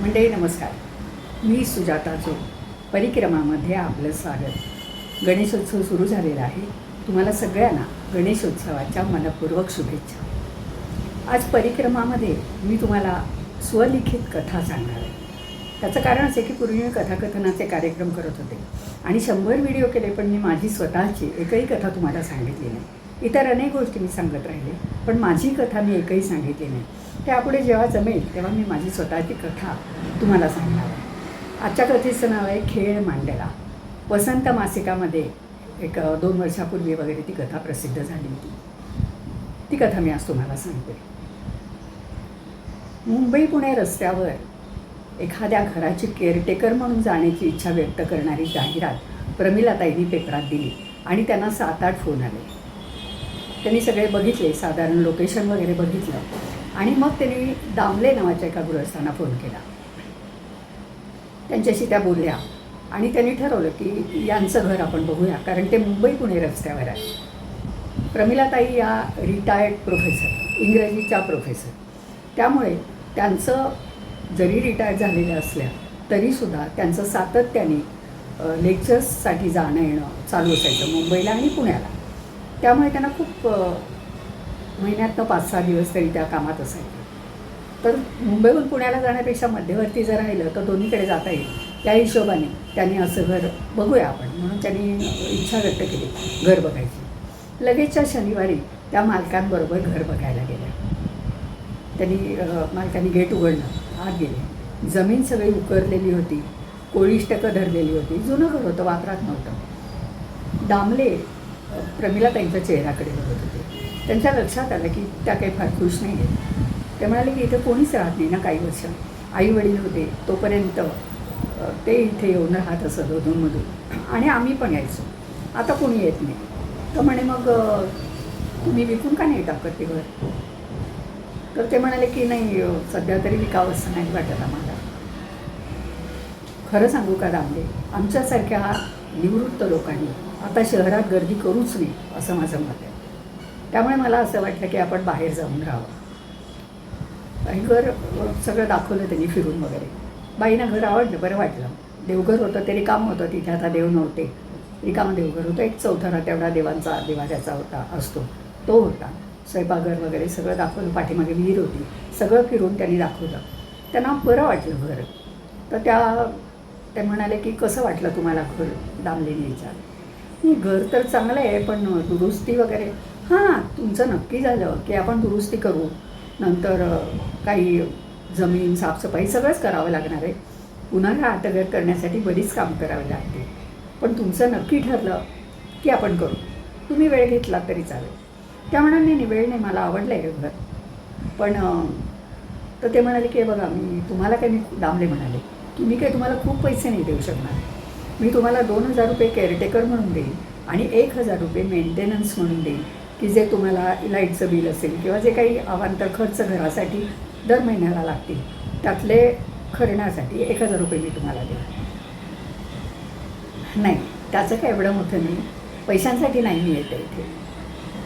मंडळी नमस्कार. मी सुजाता जो परिक्रमामध्ये आपलं स्वागत. गणेशोत्सव सुरू झालेला आहे. तुम्हाला सगळ्यांना गणेशोत्सवाच्या मनपूर्वक शुभेच्छा. आज परिक्रमामध्ये मी तुम्हाला स्वलिखित कथा सांगणार आहे. त्याचं कारण असे की पूर्वी मी कथाकथनाचे कार्यक्रम करत होते. आणि शंभर व्हिडिओ केले पण मी माझी स्वतःची एकही कथा तुम्हाला सांगितली नाही. इतर अनेक गोष्टी मी सांगत राहिले पण माझी कथा मी एकही सांगितली नाही. त्यापुढे जेव्हा जमेल तेव्हा मी माझी स्वतःची कथा तुम्हाला सांगणार आहे. आजच्या कथेचं नाव आहे खेळ मांडला. वसंत मासिकामध्ये एक दोन वर्षापूर्वी वगैरे ती कथा प्रसिद्ध झाली होती. ती कथा मी आज तुम्हाला सांगते. मुंबई पुणे रस्त्यावर एखाद्या घराची केअरटेकर म्हणून जाण्याची इच्छा व्यक्त करणारी जाहिरात प्रमिलाताईंनी पेपरात दिली आणि त्यांना सात आठ फोन आले. त्यांनी सगळे बघितले साधारण लोकेशन वगैरे बघितलं. आणि मग त्यांनी दामले नावाच्या एका गृहस्थांना फोन केला. त्यांच्याशी त्या बोलल्या आणि त्यांनी ठरवलं की यांचं घर आपण बघूया कारण ते मुंबई पुणे रस्त्यावर आहे. प्रमिलाताई या रिटायर्ड प्रोफेसर इंग्रजीच्या प्रोफेसर त्यामुळे त्यांचं जरी रिटायर झालेल्या असल्या तरीसुद्धा त्यांचं सातत्याने लेक्चर्ससाठी जाणं येणं चालू असायचं मुंबईला आणि पुण्याला. त्यामुळे त्यांना खूप महिन्यातनं पाच सहा दिवस तरी त्या कामात असायचं. तर मुंबईहून पुण्याला जाण्यापेक्षा मध्यवर्ती जर राहिलं तर दोन्हीकडे जाता येईल. त्या हिशोबाने त्यांनी असं घर बघूया आपण. म्हणून त्यांनी इच्छा व्यक्त केली घर बघायची. लगेचच्या शनिवारी त्या मालकांबरोबर घर बघायला गेल्या. त्यांनी मालकांनी गेट उघडलं आत गेले. जमीन सगळी उकरलेली होती कोळीष्टकं धरलेली होती. जुनं घर होतं वापरात नव्हतं. दामले प्रमिला त्यांच्या चेहऱ्याकडे बघत होते. त्यांच्या लक्षात आलं की त्या काही फार खुश नाही आहेत. ते म्हणाले की इथे कोणीच राहत नाही ना काही वर्ष. आई वडील होते तोपर्यंत ते इथे येऊन राहत असत अधूनमधून. आणि आम्ही पण यायचो. आता कोणी येत नाही. तर म्हणे मग तुम्ही विकून का नाही टाकत ते घर? तर ते म्हणाले की नाही सध्या तरी विकावं असं नाही वाटत आम्हाला. खरं सांगू का दामले? आमच्यासारख्या निवृत्त लोकांनी आता शहरात गर्दी करूच नाही असं माझं मत आहे. त्यामुळे मला असं वाटलं की आपण बाहेर जाऊन राहावं. आणि घर सगळं दाखवलं त्यांनी फिरून वगैरे. बाईंना घर आवडलं बरं वाटलं. देवघर होतं ते रिकाम होतं. तिथे आता देव नव्हते. रिकाम देवघर होतं. एक चौथरा तेवढा देवांचा देवाऱ्याचा होता असतो. तो होता. स्वयंपाकघर वगैरे सगळं दाखवलं. पाठीमागे विहीर होती. सगळं फिरून त्यांनी दाखवलं. त्यांना बरं वाटलं घर. तर त्या ते म्हणाले की कसं वाटलं तुम्हाला घर? दामलेने विचारलं घर तर चांगलं आहे पण दुरुस्ती वगैरे हां तुमचं नक्की झालं की आपण दुरुस्ती करू. नंतर काही जमीन साफसफाई सगळंच करावं लागणार आहे. पुन्हा हा घर करण्यासाठी बरीच काम करावी लागते पण तुमचं नक्की ठरलं की आपण करू. तुम्ही वेळ घेतला तरी चालेल. त्या म्हणाले नाही नाही, वेळ नाही मला आवडलं आहे घर. पण तर ते म्हणाले की बघा मी तुम्हाला काय मी दामले म्हणाले की मी काय तुम्हाला खूप पैसे नाही देऊ शकणार. मी तुम्हाला दोन हजार रुपये केअरटेकर म्हणून देईन आणि एक हजार रुपये मेंटेनन्स म्हणून देईन. की जे तुम्हाला लाईटचं बिल असेल किंवा जे काही अवांतर खर्च घरासाठी दर महिन्याला लागतील त्यातले खरण्यासाठी एक हजार रुपये मी तुम्हाला देईन नाही त्याचं काय एवढं मोठं नाही. पैशांसाठी नाही मी येते इथे.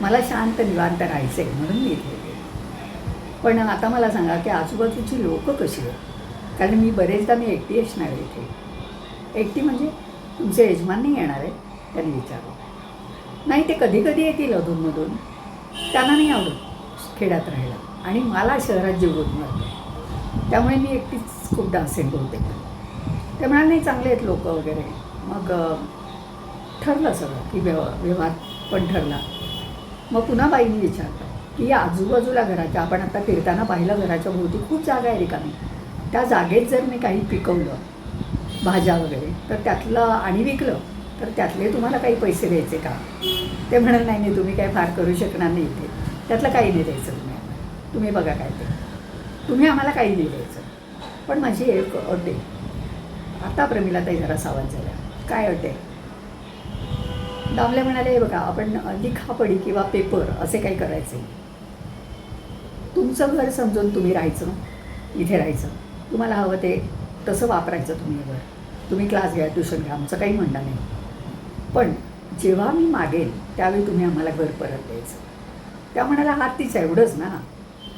मला शांत निवांत राहायचं आहे म्हणून मी येते पण आता मला सांगा की आजूबाजूची लोकं कशी आहेत? कारण मी बरेचदा मी एकटी असणार इथे. एकटी म्हणजे तुमचे यजमान नाही येणार आहे त्यांनी विचारलं नाही ते कधी कधी येतील अधूनमधून. त्यांना नाही आवडत खेड्यात राहायला. आणि मला शहरात जीव मारतो त्यामुळे मी एकटीच खूपदा असेल बोलते ते म्हणाले नाही चांगले आहेत लोक वगैरे. मग ठरलं सगळं की व्यव व्यवहार पण ठरला. मग पुन्हा बाईंनी विचारलं की या आजूबाजूला घराच्या आपण आता फिरताना पाहिलं घराच्या भोवती खूप जागा आहे रिकामी. त्या जागेत जर मी काही पिकवलं भाज्या वगैरे तर त्यातलं आणि विकलं तर त्यातले तुम्हाला काही पैसे द्यायचे का? ते म्हणाल नाही नाही तुम्ही काय फार करू शकणार नाही इथे. त्यातलं काही नाही द्यायचं तुम्ही तुम्ही बघा काय ते. तुम्ही आम्हाला काही नाही द्यायचं. पण माझी एक अट. आहे आता प्रमिलाताई जरा सावध झाल्या. काय अट? आहे दामले म्हणाले "हे बघा आपण लिखापडी किंवा पेपर असे काही करायचे. तुमचं घर समजून तुम्ही राहायचं. इथे राहायचं. तुम्हाला हवं ते तसं वापरायचं तुम्ही घर. तुम्ही क्लास घ्या ट्युशन घ्या आमचं काही म्हणणं नाही. पण जेव्हा मी मागेन त्यावेळी तुम्ही आम्हाला घर परत द्यायचं. त्या म्हणाला हात तिचं एवढंच ना.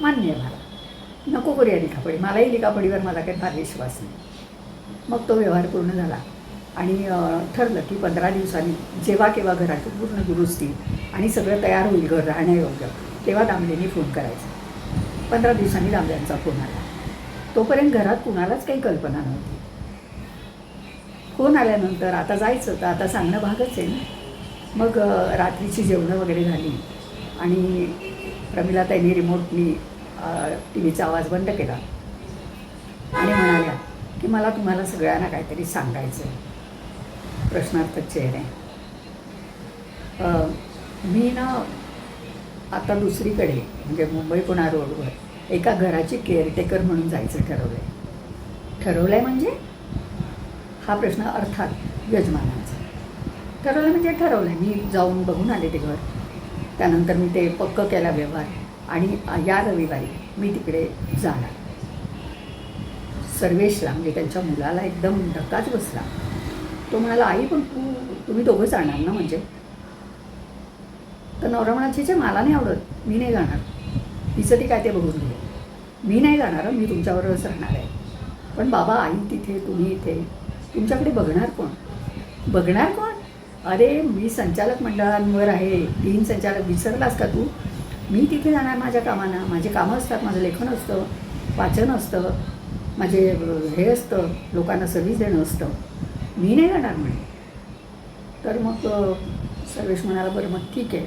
मान्य आहे मला. नको करूया लिखापडी मलाही लिखापडीवर मला काही फार विश्वास नाही. मग तो व्यवहार पूर्ण झाला. आणि ठरलं की पंधरा दिवसांनी जेव्हा केव्हा घराची पूर्ण दुरुस्ती आणि सगळं तयार होईल घर राहण्यायोग्य तेव्हा दामलेंनी फोन करायचा. पंधरा दिवसांनी दामल्यांचा फोन आला. तोपर्यंत घरात कुणालाच काही कल्पना नव्हती. फोन आल्यानंतर आता जायचं तर आता सांगणं भागच आहे ना. मग रात्रीची जेवणं वगैरे झाली. आणि प्रमिला त्यांनी रिमोटनी टी व्हीचा आवाज बंद केला. आणि म्हणाल्या की मला तुम्हाला सगळ्यांना काहीतरी सांगायचं आहे प्रश्नार्थक चेहरे मी ना आता दुसरीकडे म्हणजे मुंबई पुणा रोडवर एका घराची केअरटेकर म्हणून जायचं ठरवलं आहे ठरवलं आहे म्हणजे? हा प्रश्न अर्थात यजमानांचा. ठरवलं म्हणजे ठरवलं आहे मी जाऊन बघून आले ते घर. त्यानंतर मी ते पक्क केला व्यवहार आणि या रविवारी मी तिकडे जाणार. सर्वेशला म्हणजे त्यांच्या मुलाला एकदम धक्काच बसला. तो म्हणाला आई पण तू तुम्ही दोघं जाणार ना म्हणजे? तर नवरा जे मला नाही आवडत. मी नाही जाणार. तिचं ती काय ते बघून घे. मी नाही जाणार मी तुमच्याबरोबरच राहणार आहे. पण बाबा आई तिथे तुम्ही इथे. तुमच्याकडे बघणार कोण? बघणार कोण? अरे मी संचालक मंडळांवर आहे. तीन संचालक विसरलास का तू? मी तिथे जाणार माझ्या कामांना. माझे कामं असतात माझं लेखन असतं वाचन असतं माझे हे असतं लोकांना सर्व्हिस देणं असतं. मी नाही जाणार म्हणे. तर मग सर्वेश म्हणाला बरं मग ठीक आहे.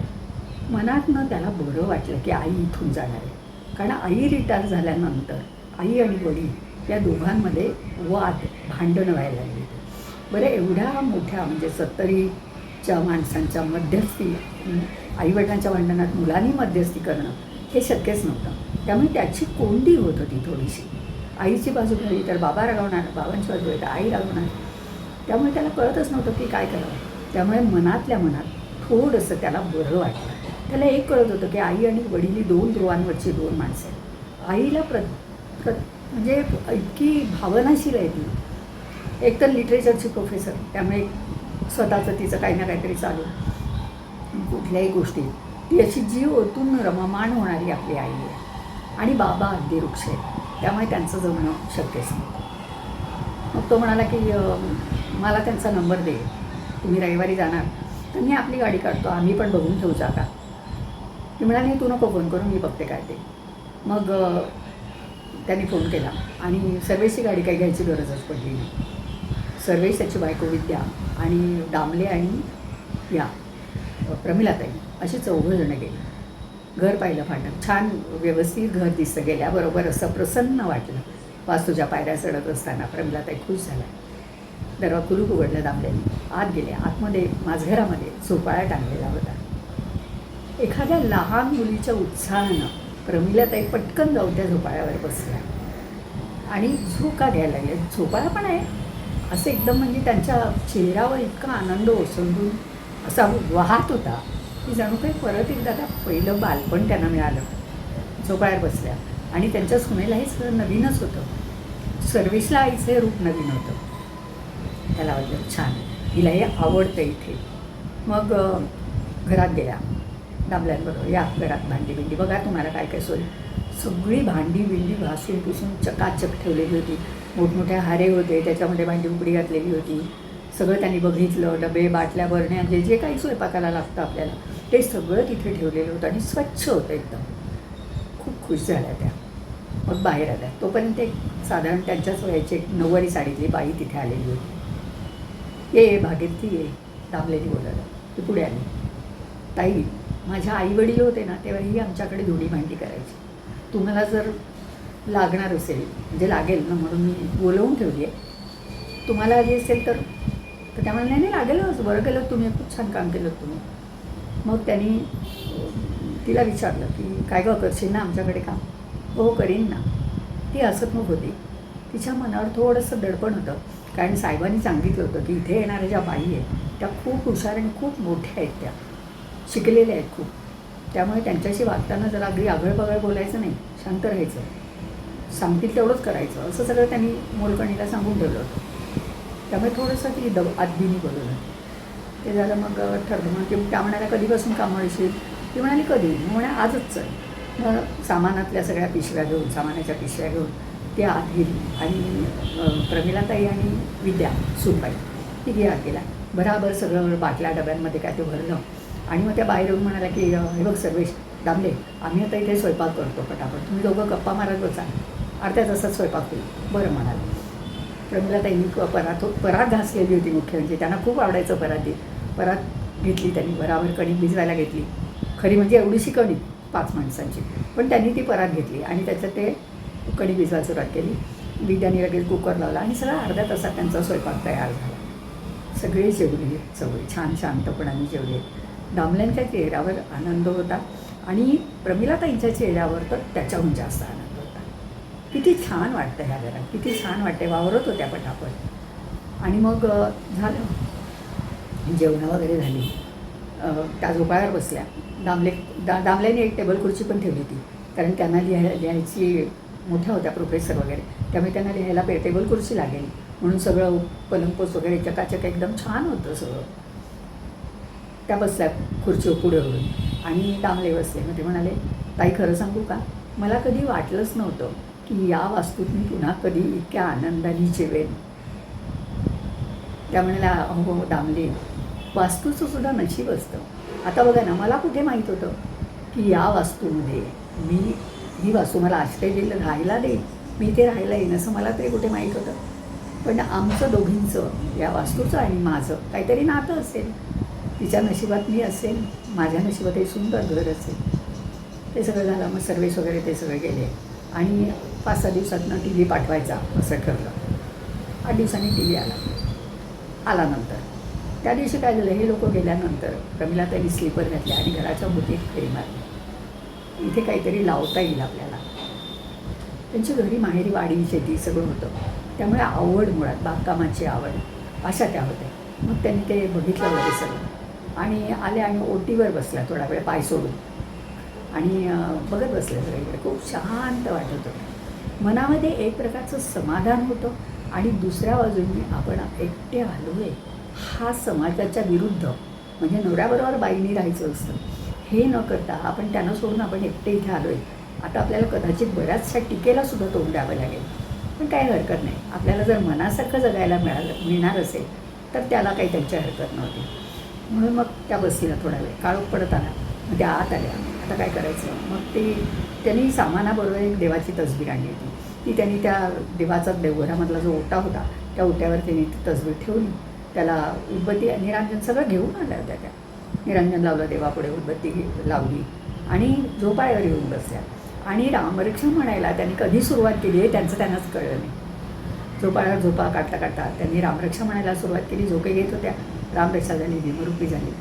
मनातनं त्याला बरं वाटलं की आई इथून जाणार आहे. कारण आई रिटायर झाल्यानंतर आई आणि वडील या दोघांमध्ये वाद भांडणं व्हायला लागले. बरं एवढ्या मोठ्या म्हणजे सत्तरीच्या माणसांच्या मध्यस्थी आईवडिलांच्या भांडणात मुलांनी मध्यस्थी करणं हे शक्यच नव्हतं. त्यामुळे त्याची कोंडी होत होती थोडीशी. आईची बाजू घ्यावी तर बाबा रागवणार बाबांची बाजू घ्यावी तर आई रागवणार त्यामुळे त्याला कळतच नव्हतं की काय करावं. त्यामुळे मनातल्या मनात थोडंसं त्याला बरं वाटलं. त्याला एक कळत होतं की आई आणि वडील ही दोन ध्रुवांवरची दोन माणसं आहेत. आईला प्र प्र म्हणजे इतकी भावनाशील आहे ती. एक तर लिटरेचरची प्रोफेसर त्यामुळे स्वतःचं तिचं काही ना काहीतरी चालू. कुठल्याही गोष्टी. ती अशी जीव ओतून रममाण होणारी आपली आई आहे. आणि बाबा अगदी वृक्ष आहे त्यामुळे त्यांचं जमणं शक्यच नाही. मग तो म्हणाला की मला त्यांचा नंबर दे. तुम्ही रविवारी जाणार. तर मी आपली गाडी काढतो. आम्ही पण बघून ठेवू जागा. ती म्हणाली तू नको फोन करून मी बघते काय ते. मग त्यांनी फोन केला. आणि सर्वेची गाडी काही घ्यायची गरजच पडली नाही. सर्वेश त्याची बायको विद्या आणि दामले आणि या प्रमिलाताई अशी चौघं जणं गेली. घर पाहिलं फाटक. छान व्यवस्थित घर दिसतं गेल्याबरोबर असं प्रसन्न वाटलं. वास्तूच्या पायऱ्या चढत असताना प्रमिलाताई खुश झाल्या दरवा कुलूप उघडलं दामल्याने आत गेले. आतमध्ये माझघरामध्ये झोपाळा टांगलेला होता. एखाद्या लहान मुलीच्या उत्साहानं प्रमिलाताई पटकन जाऊन त्या झोपाळ्यावर बसल्या आणि झोका घ्यायला लागल्या. झोपाळा पण आहे. असं एकदम म्हणजे त्यांच्या चेहऱ्यावर इतका आनंद ओसंडून असा वाहत होता की जणू काही परत एकदा त्या पहिलं बालपण त्यांना मिळालं झोपाळ्यावर बसल्या. आणि त्यांच्या सुनेला हे सगळं नवीनच होतं. सर्विसला आईचं हे रूप नवीन होतं. त्याला वाटलं छान हिला हे आवडतं इथे. मग घरात गेल्या. दाबल्यांबरोबर या घरात भांडी बिंडी बघा तुम्हाला काय काय सोय. सगळी भांडी बिंडी घासून पुसून चकाचक ठेवलेली होती. मोठमोठे हारे होते त्याच्यामध्ये भांडी उकडी घातलेली होती. सगळं त्यांनी बघितलं डबे बाटल्या भरण्या जे जे काही स्वयंपाकाला लागतं आपल्याला ते सगळं तिथे ठेवलेलं होतं आणि स्वच्छ होतं एकदम. खूप खुश झाल्या त्या. मग बाहेर आल्या. तोपर्यंत एक साधारण त्यांच्याच वयाची एक नऊवारी साडीतली बाई तिथे आलेली होती. ये ये भागेतली ये. दामलेली बोलायला. ती पुढे आली. ताई माझ्या आई वडील होते ना तेव्हा ही आमच्याकडे धुणी भांडी करायची. तुम्हाला जर लागणार असेल म्हणजे लागेल ना म्हणून मी बोलवून ठेवली आहे. तुम्हाला आली असेल तर तर त्यामुळे नाही नाही लागेलच बरं केलं तुम्ही खूप छान काम केलं तुम्ही. मग त्यांनी तिला विचारलं की काय गं करशील ना आमच्याकडे काम? हो करीन ना. ती हसतमुख होती. तिच्या मनावर थोडंसं दडपण होतं. कारण साहेबांनी सांगितलं होतं की इथे येणाऱ्या ज्या बाई आहेत त्या खूप हुशार आणि खूप मोठ्या आहेत त्या. शिकलेल्या आहेत खूप. त्यामुळे त्यांच्याशी वागताना जरा अगदी आगळपगळ बोलायचं नाही. शांत राहायचं. सांगतील तेवढंच करायचं. असं सगळं त्यांनी मोलकणीला सांगून ठेवलं होतं. त्यामुळे थोडंसं ती दब आदबीनी बोलवलं ते झालं मग ठरलं. मग त्या म्हणाल्या कधीपासून कामं येशील ती म्हणाली कधी? मी म्हणा आजच चल. मग सामानातल्या सगळ्या पिशव्या घेऊन सामानाच्या पिशव्या घेऊन ते आत गेली. आणि प्रमिलाताई आणि विद्या सुनबाई तिघी आत गेला बराबर सगळं बाटल्या डब्यांमध्ये काय ते भरलं. आणि मग त्या बाहेर येऊन म्हणाल्या की हे बघ सर्वेश दामले आम्ही आता इथे स्वयंपाक करतो पटापट. तुम्ही दोघं गप्पा मारत बसा. अर्ध्या तासात स्वयंपाक होईल. बरं म्हणाले. प्रमिलाताईंनी परात परात घासलेली होती मुख्य म्हणजे त्यांना खूप आवडायचं पराती परात घेतली त्यांनी बराबर कणिक भिजवायला घेतली. खरी म्हणजे एवढीशी कणिक पाच माणसांची. पण त्यांनी ती परात घेतली आणि त्याच्यात ते कणिक भिजवायला सुरुवात केली. विद्याने लगेच कुकर लावला आणि सगळा अर्ध्या तासात त्यांचा स्वयंपाक तयार झाला. सगळे जेवले सगळे छान शांतपणाने जेवले. दामल्यांच्या चेहऱ्यावर आनंद होता आणि प्रमिलाताईंच्या चेहऱ्यावर तर त्याच्याहून जास्त आनंद. किती छान वाटतं ह्या घरात. किती छान वाटते वावरत होत्या पटापट आणि मग झालं. जेवणं वगैरे झाली. त्या झोपाळ्यावर बसल्या. दामले दा दामल्याने एक टेबल खुर्ची पण ठेवली होती. कारण त्यांना लिहाय लिहायची मोठ्या होत्या प्रोफेसर वगैरे. त्यामुळे त्यांना लिहायला पे टेबल खुर्ची लागेल. म्हणून सगळं पलंगपोस वगैरे चकाचक एकदम छान होतं सगळं. त्या बसल्या खुर्चीवर पुढे होऊन आणि दामले बसले. मग ते म्हणाले ताई खरं सांगू का? मला कधी वाटलंच नव्हतं की या वास्तूत मी पुन्हा कधी इतक्या आनंदाने जेवेन. त्या म्हणाल्या अहो दामले वास्तूचं सुद्धा नशीब असतं. आता बघा ना मला कुठे माहीत होतं की या वास्तूमध्ये मी ही वास्तू मला आश्रय देईल राहायला देईल मी ते राहायला येईन असं मला तरी कुठे माहीत होतं? पण आमचं दोघींचं या वास्तूचं आणि माझं काहीतरी नातं असेल. तिच्या नशिबात मी असेल माझ्या नशिबात हे सुंदर घर असेल. ते सगळं झालं मग सर्वेस वगैरे ते सगळे गेले. आणि पाच सहा दिवसातनं टी व्ही पाठवायचा असं ठरलं. आठ दिवसांनी टी व्ही आला. आला नंतर. त्या दिवशी काय झालं हे लोक गेल्यानंतर प्रमिला त्यांनी स्लीपर घातले आणि घराच्या भोवतीत फेरी मारली. इथे काहीतरी लावता येईल आपल्याला. त्यांची घरी माहेरी वाडी शेती सगळं होतं. त्यामुळे आवड मुळात बागकामाची आवड अशा त्या होत्या. मग त्यांनी ते बघितलं वगैरे सगळं. आणि आले आणि ओटीवर बसल्या थोडा वेळ पाय सोडून. आणि बघत बसले सगळीकडे. खूप शांत वाटत होतं. मनामध्ये एक प्रकारचं समाधान होतं आणि दुसऱ्या बाजूने आपण एकटे आलो आहे हा समाजाच्या विरुद्ध म्हणजे नवऱ्याबरोबर बाईनी राहायचं असतं. हे न करता आपण त्यांना सोडून आपण एकटे इथे आलो आहे आता आपल्याला कदाचित बऱ्याचशा टीकेला सुद्धा तोंड द्यावं लागेल. पण काही हरकत नाही. आपल्याला जर मनासारखं जगायला मिळालं मिळणार असेल तर त्याला काही त्यांची हरकत नव्हती. म्हणून मग त्या बसल्या थोडा वेळ काळोख पडत आला मग त्या आत आल्या. आता काय करायचं? मग ते त्यांनी सामानाबरोबर एक देवाची तसबीर आणली होती. ती त्यांनी त्या देवाचा देवघरामधला जो ओटा होता त्या ओट्यावर त्यांनी ती तसबीर ठेवली. त्याला उदबत्ती निरांजन सगळं घेऊन आल्या होत्या त्या. निरांजन लावलं देवापुढे उदबत्ती लावली. आणि झोपाळ्यावर येऊन बसल्या. आणि रामरक्षा म्हणायला त्यांनी कधी सुरुवात केली आहे त्यांचं त्यांनाच कळलं नाही. झोपाळ्यावर झोपा काढता काढता त्यांनी रामरक्षा म्हणायला सुरुवात केली. झोके घेत होत्या. रामरक्षा झाली भीमरूपी झाली.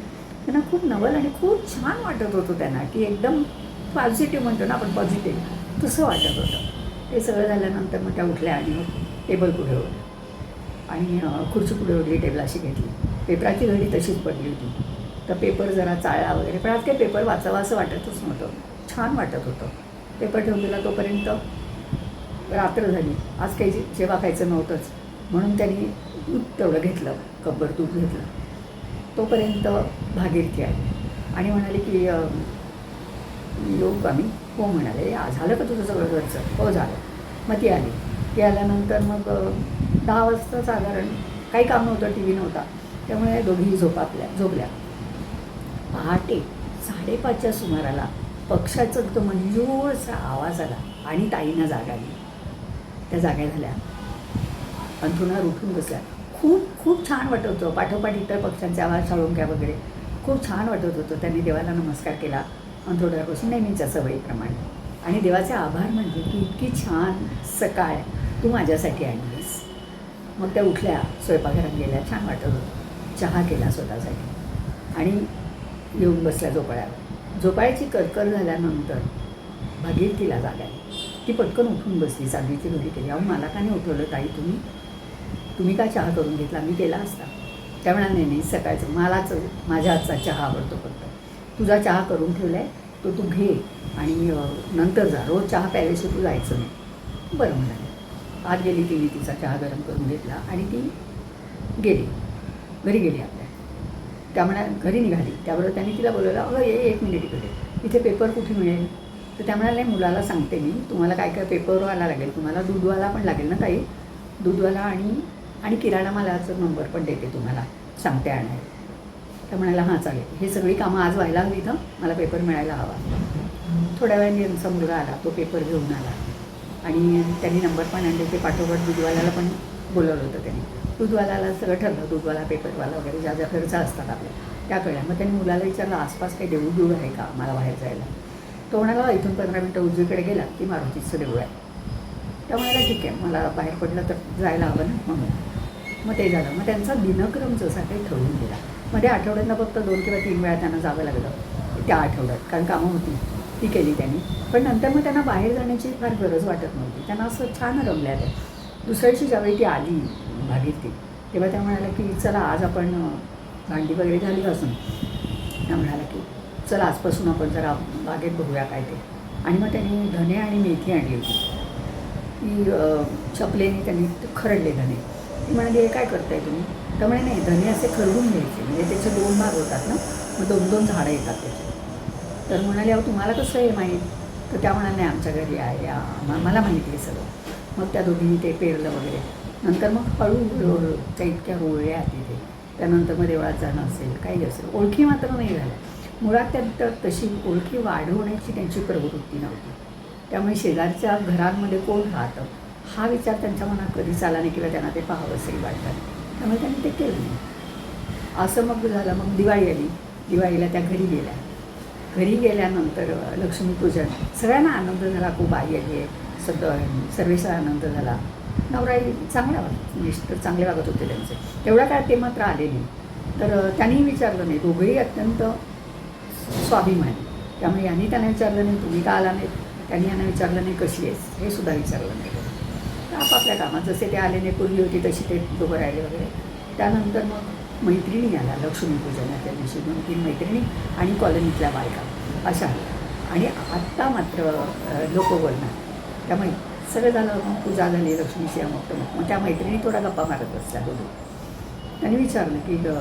त्यांना खूप नवल आणि खूप छान वाटत होतं त्यांना की एकदम पॉझिटिव्ह म्हणतो ना आपण पॉझिटिव्ह तसं वाटत होतं. ते सगळं झाल्यानंतर मग त्या उठल्या आणि मग टेबल पुढे होते. आणि खुर्ची पुढे ओढली टेबल अशी घेतली. पेपराची घडी तशीच पडली होती. तर पेपर जरा चाळला वगैरे पण आज काही पेपर वाचावा असं वाटतच नव्हतं. छान वाटत होतं. पेपर ठेवून दिला तोपर्यंत रात्र झाली. आज काही जेवा जेव्हा खायचं नव्हतंच. म्हणून त्यांनी दूध तेवढं घेतलं. कब्बर दूध घेतलं. तोपर्यंत भागीरथी आली आणि म्हणाले की येऊ का हो म्हणाले. "आ, झालं का तुझं सगळं घरचं? हो झालं. मग ती आली. ती आल्यानंतर मग दहा वाजता साधारण काही काम नव्हतं टी व्ही नव्हता. त्यामुळे दोघीही झोपापल्या झोपल्या. पहाटे साडेपाचच्या सुमाराला पक्षाचा तो मंजूळसा आवाज आला आणि ताईंना जागा आली त्या जाग्या झाल्या. अंथरुणावर उठून बसल्या. खूप खूप छान वाटत होतं. पाठोपाठ इतर पक्ष्यांचे आवाज साळुंक्या वगैरे. खूप छान वाटत होतं. त्यांनी देवाला नमस्कार केला. अंथरुणावर नेहमीच्या सवयीप्रमाणे. आणि देवाचे आभार म्हणजे की इतकी छान सकाळ तू माझ्यासाठी आणलीस. मग त्या उठल्या स्वयंपाकघरात गेल्या छान वाटत होतं. चहा केला स्वतःसाठी. आणि येऊन बसल्या झोपाळ्यावर. झोपाळ्याची करकर झाल्यानंतर भागीरथीला जागा आली. ती पटकन उठून बसली. साधीची घरी केली अहो मला का नाही उठवलं ताई? तुम्ही तुम्ही का चहा करून घेतला? मी केला असता. त्या म्हणाल्या नाही नाही सकाळचं मलाच माझ्या हातचा चहा आवडतो फक्त. तुझा चहा करून ठेवला आहे तो तू घे आणि नंतर जा. रोज चहा प्यायल्याशिवाय तू जायचं नाही. बरं म्हणाले. आत गेली तिने तिचा चहा गरम करून घेतला आणि ती गेली. घरी गेली आपल्या. त्या म्हणा घरी निघाली. त्याबरोबर त्यांनी तिला बोलवलं अगं ये एक मिनिट इकडे. इथे पेपर कुठे मिळेल? तर त्या म्हणाले मुलाला सांगते मी. तुम्हाला काय काय पेपरवाला लागेल? तुम्हाला दूधवाला पण लागेल ना ताई? दूधवाला आणि आणि किराणा मालाचा नंबर पण देते तुम्हाला. सांगते आणायला तर म्हणाला हां चालेल. हे सगळी कामं आज व्हायला हवी इथं. मला पेपर मिळायला हवा. थोड्या वेळाने यांचा मुलगा आला. तो पेपर घेऊन आला. आणि त्यांनी नंबर पण आणले. ते पाठोपाठ दूधवाल्याला पण बोलवलं होतं त्यांनी. दूधवाल्याला सगळं ठरलं. दूधवाला पेपरवाला वगैरे ज्या ज्या खर्च असतात आपल्या त्या कळल्या. मग त्यांनी मुलाला विचारलं आसपास काही देऊळ देऊळ आहे का? मला बाहेर जायला. तो म्हणाला इथून पंधरा मिनटं उजवीकडे गेला की मारुतीचं देऊळ आहे. त्या म्हणाला ठीक आहे मला बाहेर पडलं तर जायला हवं ना. म्हणून. मग ते झालं. मग त्यांचा दिनक्रम जसा काही ठरवून गेला. मध्ये आठवड्यातनं फक्त दोन किंवा तीन वेळा त्यांना जावं लागलं. त्या आठवड्यात. कारण कामं होती. ती केली त्यांनी. पण नंतर मग त्यांना बाहेर जाण्याची फार गरज वाटत नव्हती. त्यांना असं छान रमल्या त्या. दुसऱ्या दिवशी ज्यावेळी ती आली भागीरती तेव्हा त्या म्हणाल्या की चला आज आपण भांडी वगैरे झाली असून त्या म्हणाल्या की चला आजपासून आपण जरा बागेत बघूया काय ते. आणि मग त्यांनी धने आणि मेथी आणली होती. ती अं, चपलेने त्यांनी ते खरडले धने. ती म्हणाली हे काय करताय तुम्ही? तर म्हणे नाही धने असे खरडून घ्यायचे. म्हणजे त्याचे दोन भाग होतात ना मग दोन दोन झाडं येतात त्याचे. तर म्हणाले अहो तुम्हाला कसं आहे माहीत? तर त्या म्हणाले आमच्या घरी आहे या मला माहिती आहे सगळं. मग त्या दोघींनी ते पेरलं वगैरे. नंतर मग हळूहळू त्या इतक्या होळ्या तिथे. त्यानंतर मग देवळात जाणं असेल काही असेल ओळखी मात्र नाही झाल्या. मुळात त्यात तशी ओळखी वाढवण्याची त्यांची प्रवृत्ती नव्हती. त्यामुळे शेजारच्या घरांमध्ये कोण राहतं? हा विचार त्यांच्या मनात कधीच आला नाही किंवा त्यांना ते पाहावंसंही वाटतात त्यामुळे त्यांनी ते केलं नाही. असं मग झालं मग दिवाळी आली. दिवाळीला त्या घरी गेल्या. घरी गेल्यानंतर लक्ष्मीपूजन. सगळ्यांना आनंद झाला. खूप आई आली आहे. सगळं सर्वेचा आनंद झाला. नवराई चांगला वागत मिस्टर चांगले वागत होते त्यांचे. तेवढा काय ते मात्र आले नाही तर त्यांनीही विचारलं नाही. दोघंही अत्यंत स्वाभिमानी. त्यामुळे यांनी त्यांना विचारलं नाही. तुम्ही का आला नाहीत? त्यांनी यांना विचारलं नाही कशी आहेस? हे सुद्धा विचारलं नाही. तर आपापल्या कामात जसे ते आले नाही पूर्वी होती तशी ते दोघं राहिले वगैरे. त्यानंतर मग मैत्रिणी आल्या लक्ष्मीपूजनाच्या दिवशी. दोन तीन मैत्रिणी आणि कॉलनीतल्या बायका. अशा. आणि आत्ता मात्र लोक बोलणार. त्यामुळे सगळं झालं मग पूजा झाली लक्ष्मीची मग मग त्या मैत्रिणी थोडा गप्पा मारत असल्या दोघी. त्यांनी विचारलं की ग,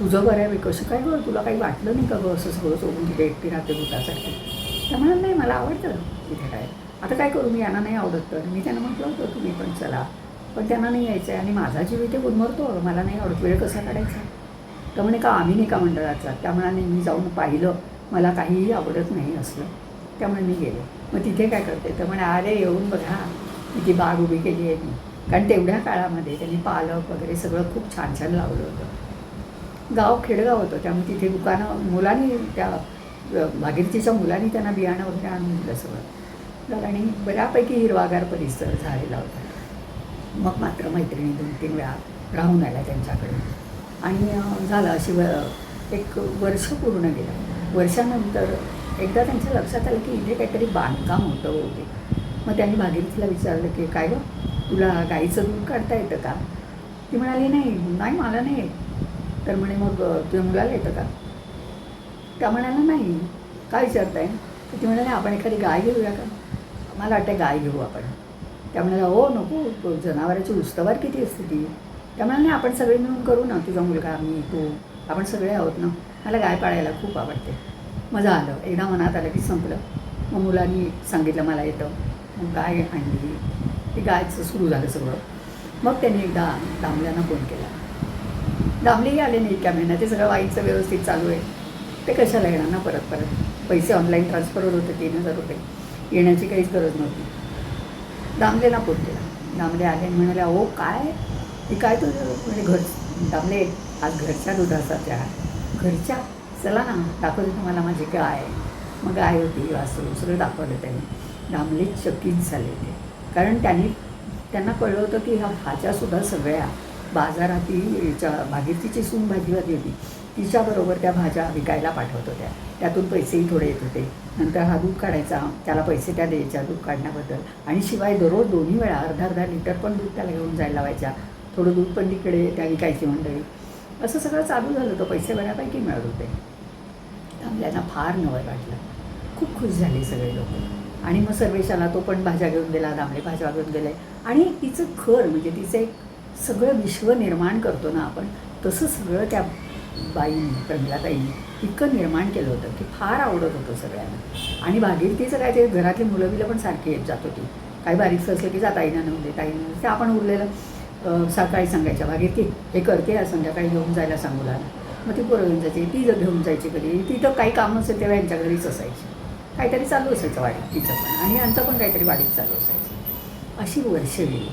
तुझं बरं आहे कसं काय गं तुला काही वाटलं नाही का गं? असं सगळं सोडून तिथे एकटी राहते भूतासाठी. त्या म्हणाल नाही मला आवडतं तिथे काय. आता काय करू मी यांना नाही आवडत तर मी त्यांना म्हटलं होतं तुम्ही पण चला. पण त्यांना नाही यायचं आहे आणि माझा जीव इथे गुदमरतो मला नाही आवडत वेळ कसा काढायचा. तर म्हणे का आम्ही नाही का मंडळाचा? त्या म्हणाने मी जाऊन पाहिलं मला काहीही आवडत नाही असलं त्यामुळे मी गेले. मग तिथे काय करते तर म्हणे अरे येऊन बघा किती बाग उभी केली आहे मी कारण तेवढ्या काळामध्ये त्यांनी पालक वगैरे सगळं खूप छान छान लावलं होतं. गाव खेडगाव होतं त्यामुळे तिथे दुकानं मुलांनी त्या भागीरथीच्या मुलांनी त्यांना बियाणं वगैरे आणून दिलं सगळं. तर आणि बऱ्यापैकी हिरवागार परिसर झालेला होता. मग मात्र मैत्रिणी दोन तीन वेळा राहून आल्या त्यांच्याकडे. आणि झालं अशी व एक वर्ष पूर्ण गेलं. वर्षानंतर एकदा त्यांच्या लक्षात आलं की इथे काहीतरी बांधकाम होतं होते मग त्यांनी भागीरथीला विचारलं की काय गं? तुला गाईचं दूध काढता येतं का? ती म्हणाली नाही नाही मला नाही तर म्हणे मग तुझ्या मुलाला येतं का? त्या म्हणाल्या नाही काय विचारताय? ती म्हणाले आपण एखादी गाय घेऊया का? मला वाटतं गाय घेऊ आपण. त्या म्हणाल्या हो नको तो जनावराची उस्तवार किती असते ती? त्या म्हणाल्या नाही आपण सगळे मिळून करू ना तुझा मुलगा मी तू आपण सगळे आहोत ना मला गाय पाळायला खूप आवडते. मजा आलं. एकदा मनात आलं की संपलं. मग मुलांनी सांगितलं मला येतं. मग गाय आणली. ती गायचं सुरू झालं सगळं. मग त्यांनी एकदा दामल्यांना फोन केला. दामलेही आले नाही इतक्या महिन्यात ते सगळं वाईचं व्यवस्थित चालू आहे. ते कशाला येणार ना परत परत? पैसे ऑनलाईन ट्रान्सफर होत होते तीन हजार रुपये. येण्याची काहीच गरज नव्हती. दामलेला फोन दामले आले आणि म्हणाले अहो काय? ती काय तुझं? म्हणजे घर दामले आज घरच्या दुधाचा त्या घरच्या? चला ना दाखवते तुम्हाला माझी गाय. मग गाय होती वासरू सगळं दाखवलं त्यांनी. दामले चकित झाले ते. कारण त्यांनी त्यांना कळलं होतं की ह्या भाज्यासुद्धा सगळ्या बाजारातील याच्या भागीरथीची सून भाजीवाली होती. तिच्याबरोबर त्या भाज्या विकायला पाठवत होत्या. त्यातून पैसेही थोडे येत होते. नंतर हा दूध काढायचा त्याला पैसे त्या द्यायच्या दूध काढण्याबद्दल. आणि शिवाय दररोज दोन्ही वेळा अर्धा अर्धा लिटर पण दूध त्याला घेऊन जायला लावायच्या. थोडं दूध पण तिकडे त्या विकायची मंडळी. असं सगळं चालू झालं होतं. पैसे बऱ्यापैकी मिळत होते. आपल्याला फार नवल वाटलं. खूप खुश झाले सगळे लोक. आणि मग सर्वेशाला तो पण भाज्या घेऊन दिला दामले भाज्या घेऊन दिले आणि तिचं खर म्हणजे तिचं एक सगळं विश्व निर्माण करतो ना आपण तसं सगळं त्या बाईंनी प्रमिलाताईंनी इतकं निर्माण केलं होतं की फार आवडत होतं सगळ्यांना. आणि भागीरथीचं काय ते घरातली मुलं बिलं पण सारखी येत जात होती. काही बारीकसं असलं की जात ताईना नव्हते ताईनं ते आपण उरलेलं सकाळी सांगायच्या भागीरथी हे करते आज संध्याकाळी घेऊन जायला सांगू लागला मग ती पोरं घेऊन जायची ती जर घेऊन जायची कधी तिथं काही काम असेल तेव्हा यांच्या घरीच असायची. काहीतरी चालू असायचं वाडीत तिचं पण. आणि यांचं पण काहीतरी वाडीत चालू असायचं. अशी वर्ष गेली.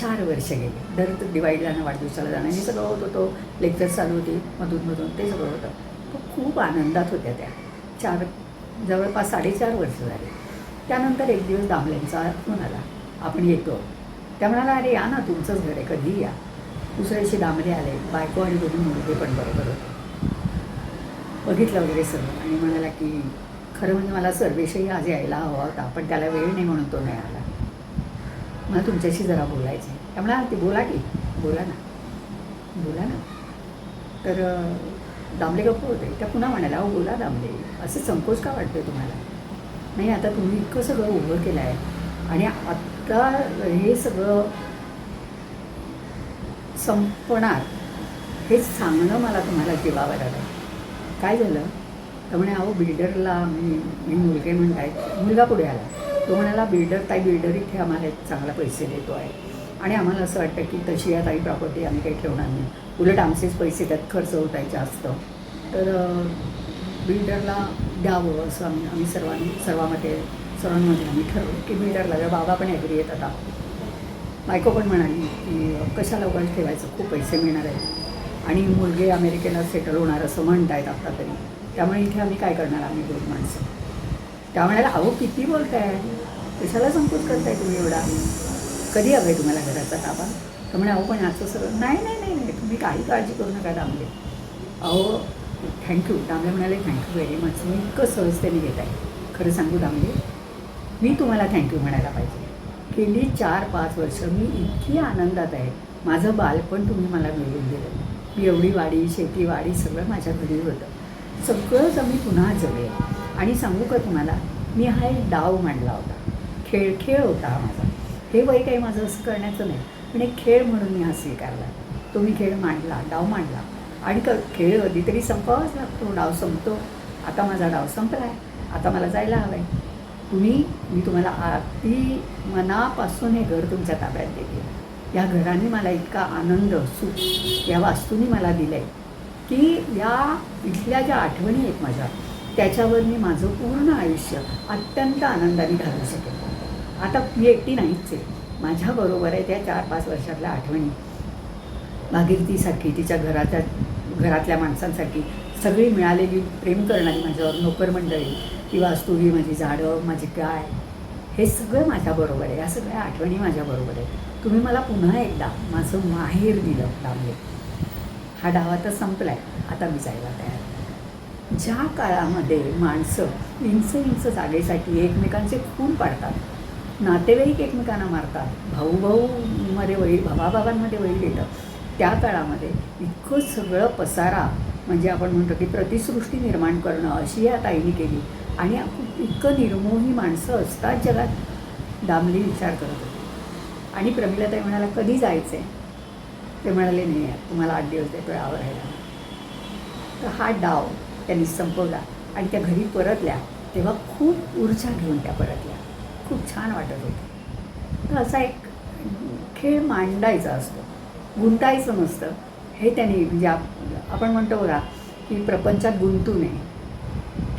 चार वर्ष गेले. दर दिवाळीला ना वाढदिवसाला जाणं हे सगळं होत होतं. लेक्चर चालू होती मधून मधून ते सगळं होतं. पण खूप आनंदात होत्या त्या. चार जवळपास साडेचार वर्ष झाले. त्यानंतर एक दिवस दामल्यांचा फोन आला. आपण येतो. त्या म्हणाला अरे या ना तुमचंच घर आहे. कधी या. दुसऱ्या दिवशी दामले आले. बायको आणि दोन्ही मुलगे पण बरोबर होते. बघितलं वगैरे सगळं. आणि म्हणाला की खरं म्हणजे मला सर्वेशही आज यायला हवा होता पण त्याला वेळ नाही म्हणून तो नाही आला. मला तुमच्याशी जरा बोलायचं आहे त्यामुळे ते बोला की. बोला ना. बोला ना. तर दामले गप्प होते. त्या पुन्हा म्हणाल्या अहो बोला दामले. असं संकोच का वाटतोय तुम्हाला? नाही आता तुम्ही इतकं सगळं उभं केलं आहे आणि आत्ता हे सगळं संपणार हे सांगणं मला तुम्हाला जीवावर आलं काय झालं? तर म्हणे अहो बिल्डरला मी मी मुलगे म्हणताय. मुलगा पुढे आला. तो म्हणाला बिल्डर ताई बिल्डर इथे आम्हाला चांगला पैसे देतो आहे. आणि आम्हाला असं वाटतं की तशी या ताई प्रॉपर्टी आम्ही काही ठेवणार नाही. उलट आमचेच पैसे त्यात खर्च होत आहे जास्त. तर बिल्डरला द्यावं असं आम्ही आम्ही सर्वांनी सर्वामध्ये सर्वांमध्ये आम्ही ठरवलं की बिल्डरला द्या. बाबा पण ॲग्री येत आता बायको पण म्हणाली की कशाला उगाच ठेवायचं? खूप पैसे मिळणार आहेत. आणि मुलगे अमेरिकेला सेटल होणार असं म्हणत आहेत आत्ता तरी. त्यामुळे इथे आम्ही काय करणार? आम्ही दोन माणसं. त्या म्हणाला अहो किती बोलताय? कशाला संकोच करताय तुम्ही एवढा? कधी हवं आहे तुम्हाला घराचा ताबा? तर म्हणे अहो पण असं सगळं नाही नाही नाही नाही. तुम्ही काही काळजी करू नका दामले अहो थँक्यू दामले म्हणाले थँक्यू व्हेरी मच मी इतकं सहजतेने घेत आहे. खरं सांगू दामले मी तुम्हाला थँक्यू म्हणायला पाहिजे. गेली चार पाच वर्ष मी इतकी आनंदात आहे. माझं बालपण तुम्ही मला मिळवून दिलं. मी एवढी वाडी शेती वाडी सगळं माझ्या घरी होतं. सगळंच आम्ही पुन्हा जगले. आणि सांगू का तुम्हाला मी हा एक डाव मांडला होता. खेळ खेळ होता हा माझा. हे वय काही माझं असं करण्याचं नाही. पण एक खेळ म्हणून मी हा स्वीकारला. तो मी खेळ मांडला डाव मांडला. आणि क खेळ कधीतरी संपवावाच लागतो डाव संपतो. आता माझा डाव संपला आहे आता मला जायला हवं आहे तुम्ही मी तुम्हाला अगदी मनापासून हे घर तुमच्या ताब्यात देते. या घराने मला इतका आनंद सुख या वास्तूने मला दिलं आहे की या इथल्या ज्या आठवणी आहेत माझ्या त्याच्यावर मी माझं पूर्ण आयुष्य अत्यंत आनंदाने घालू शकेन. आता मी एकटी नाहीच आहे. माझ्याबरोबर आहे त्या चार पाच वर्षातल्या आठवणी. भागीरथीसारखी तिच्या घराच्या घरातल्या माणसांसाठी सगळी मिळालेली प्रेम करणारी माझ्यावर नोकर मंडळी ती वास्तू ही माझी झाडं माझी गाय हे सगळं माझ्याबरोबर आहे. या सगळ्या आठवणी माझ्याबरोबर आहे तुम्ही मला पुन्हा एकदा माझं माहेर दिलं दामले हा डाव आता संपला आहे आता मी जायला तयार ज्या काळामध्ये माणसं इंच इंच जागेसाठी एकमेकांचे खून पाडतात नातेवाईक एकमेकांना मारतात भाऊ भाऊमध्ये वैर भावाभावांमध्ये वैर येतं त्या काळामध्ये इतकं सगळं पसारा म्हणजे आपण म्हणतो की प्रतिसृष्टी निर्माण करणं अशी या ताईने केली. आणि इतकं निर्मोही माणसं असतात जगात दामली विचार करत होती. आणि प्रमिलाताई म्हणाला कधी जायचं आहे ते म्हणाले नाही तुम्हाला आठ दिवस देतो आवरायला तर हा डाव त्यांनी संपवला आणि त्या घरी परतल्या. तेव्हा खूप ऊर्जा घेऊन त्या परतल्या. खूप छान वाटत होतं. तर असा एक खेळ मांडायचा असतो. गुंतायचं नसतं. हे त्यांनी म्हणजे आप- आपण म्हणतो बघा की प्रपंचात गुंतू नये.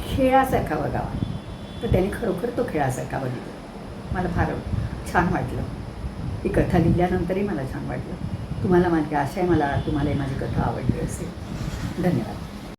खेळासारखा बघावा. तर त्यांनी खरोखर तो खेळासारखा बघितला. मला फार छान वाटलं. ही कथा लिहिल्यानंतरही मला छान वाटलं. तुम्हाला माझी आशय मला तुम्हालाही माझी कथा आवडली असेल. धन्यवाद.